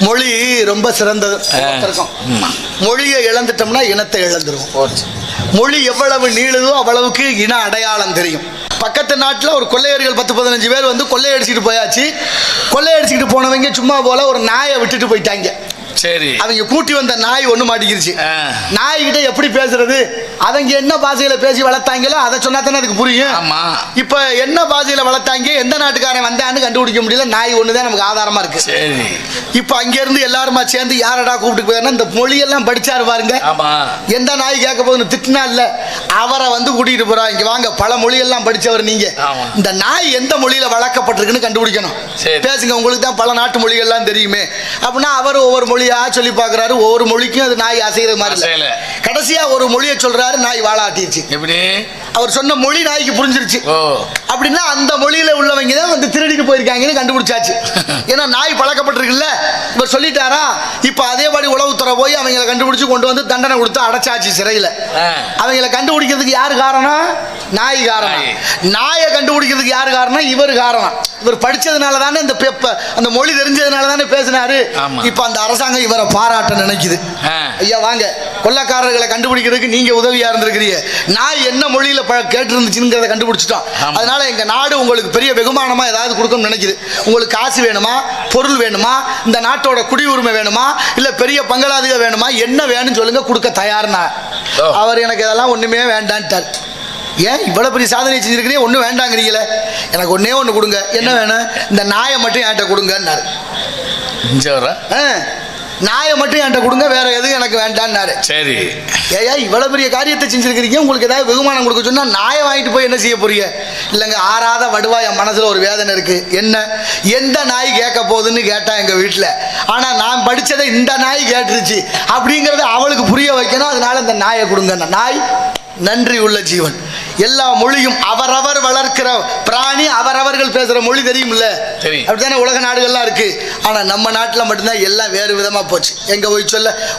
மொழி ரொம்ப சிறந்தது. மொழியை இழந்துட்டோம்னா இனத்தை இழந்துருவோம் மொழி எவ்வளவு நீளுதோ அவ்வளவுக்கு இன அடையாளம் தெரியும். பக்கத்து நாட்டில் ஒரு கொள்ளையர்கள் பத்து பதினஞ்சு பேர் வந்து கொள்ளையடிச்சிட்டு போயாச்சு. கொள்ளையடிச்சிட்டு போனவங்க சும்மா போல ஒரு நாயை விட்டுட்டு போயிட்டாங்க. சரி. அவங்க கூட்டி வந்த நாய் ஒண்ணு மாட்டிக்கிருச்சு. நாய்கிட்ட எப்படி பேசுறது? அவங்க என்ன பாஷையில பேசி வளர்த்தாங்களோ அதை சொன்னா தானே அதுக்கு புரியும். ஆமா. இப்ப என்ன பாஷையில வளர்த்தாங்க எந்த நாட்டுக்காரன் வந்தான்னு கண்டுபிடிக்க முடியல நாய் ஒண்ணுதான் நமக்கு ஆதாரமா இருக்கு. சரி. இப்ப அங்க இருந்து எல்லாருமா சேர்ந்து யாரடா கூப்பிட்டு போயிருந்தா இந்த மொழியெல்லாம் படிச்சாரு பாருங்க. ஆமா. எந்த நாய் கேட்க போகுதுன்னு திட்டினா இல்ல. அவரை வந்து கூட்டிட்டு போறா. இங்க வாங்க பல மொழியெல்லாம் படிச்சவர் நீங்க. இந்த நாய் எந்த மொழியில வளர்க்கப்பட்டிருக்குன்னு கண்டுபிடிக்கணும். பேசுங்க உங்களுக்கு தான் பல நாட்டு மொழிகள்லாம் தெரியுமே. அப்படின்னா அவர் ஒவ்வொரு மொழியா சொல்லி பார்க்கறாரு. ஒவ்வொரு மொழிக்கும் அது நாய் அசைகிற மாதிரி கடைசியா ஒரு மொழியை சொல்றாரு நாய் வாழாட்டிருச்சு. எப்படி? அவர் சொன்ன மொழி நாய்க்கு புரிஞ்சிருச்சு. அப்படின்னா அந்த மொழியில உள்ளவங்க தான் வந்து திருடிட்டு போயிருக்காங்கன்னு கண்டுபிடிச்சாச்சு. ஏன்னா நாய் பழக்கப்பட்டிருக்குல்ல. இவர் சொல்லிட்டாரா இப்ப அதேபடி உளவுத்துறை போய் அவங்கள கண்டுபிடிச்சு கொண்டு வந்து தண்டனை கொடுத்து அடைச்சாச்சு சிறையில. அவங்கள கண்டுபிடிக்கிறதுக்கு யாரு காரணம் நாய் காரணம் நாய். கண்டுபிடிக்கிறதுக்கு யாரு காரணம் இவர் காரணம் இவர் படிச்சதுனால தானே இந்த பெப்ப அந்த மொழி தெரிஞ்சதுனால தானே பேசினாரு. இப்ப அந்த அரசாங்கம் இவரை பாராட்ட நினைக்குது. ஐயா வாங்க. கொள்ளக்காரர்களை கண்டுபிடிக்கிறதுக்கு நீங்க உதவியா இருந்திருக்கிறீங்க. நாய் என்ன மொழியில கேட்டு இருந்துச்சுங்கிறத கண்டுபிடிச்சிட்டோம். அதனால எங்க நாடு உங்களுக்கு பெரிய வெகுமானமா ஏதாவது கொடுக்கணும்னு நினைக்குது. உங்களுக்கு காசு வேணுமா? பொருள் வேணுமா? இந்த நாட்டோட குடியுரிமை வேணுமா? இல்ல பெரிய பங்களாதிக வேணுமா? என்ன வேணும்னு சொல்லுங்க கொடுக்க தயார்னா. அவர் எனக்கு இதெல்லாம் ஒண்ணுமே வேண்டான்ட்டார். ஏன் இவ்வளவு பெரிய சாதனை செஞ்சிருக்கிறீங்க? ஒன்றும் வேண்டாங்கிறீங்களே. எனக்கு ஒண்ணே ஒன்று கொடுங்க. என்ன வேணும்? இந்த நாயை மட்டும் என்கிட்ட கொடுங்கன்னாரு. ஆ, நாயை மட்டும் என்கிட்ட கொடுங்க வேற எதுவும் எனக்கு வேண்டான்னாரு. சரி. ஏயா இவ்வளவு பெரிய காரியத்தை செஞ்சிருக்கிறீங்க? உங்களுக்கு ஏதாவது வெகுமானம் கொடுக்க சொன்னா நாயை வாங்கிட்டு போய் என்ன செய்ய போறீங்க? இல்லைங்க ஆறாத வடுவா என் மனசுல ஒரு வேதனை இருக்கு. என்ன? எந்த நாய் கேட்க போகுதுன்னு கேட்டா எங்க வீட்டுல ஆனா நான் படிச்சதை இந்த நாய் கேட்டுருச்சு. அப்படிங்கறத அவளுக்கு புரிய வைக்கணும். அதனால இந்த நாயை கொடுங்க. நாய் நன்றி உள்ள ஜீவன். எல்லா மொழியும் அவரவர் வளர்க்கிற பிராணி அவரவர்கள் பேசுற மொழி தெரியும்ல தெரியும். அப்படித்தானே உலக நாடுகள்லாம் இருக்கு. ஆனா நம்ம நாட்டுல மட்டும்தான் எல்லாம் வேறு விதமா போச்சு. எங்க போய் சொல்ல?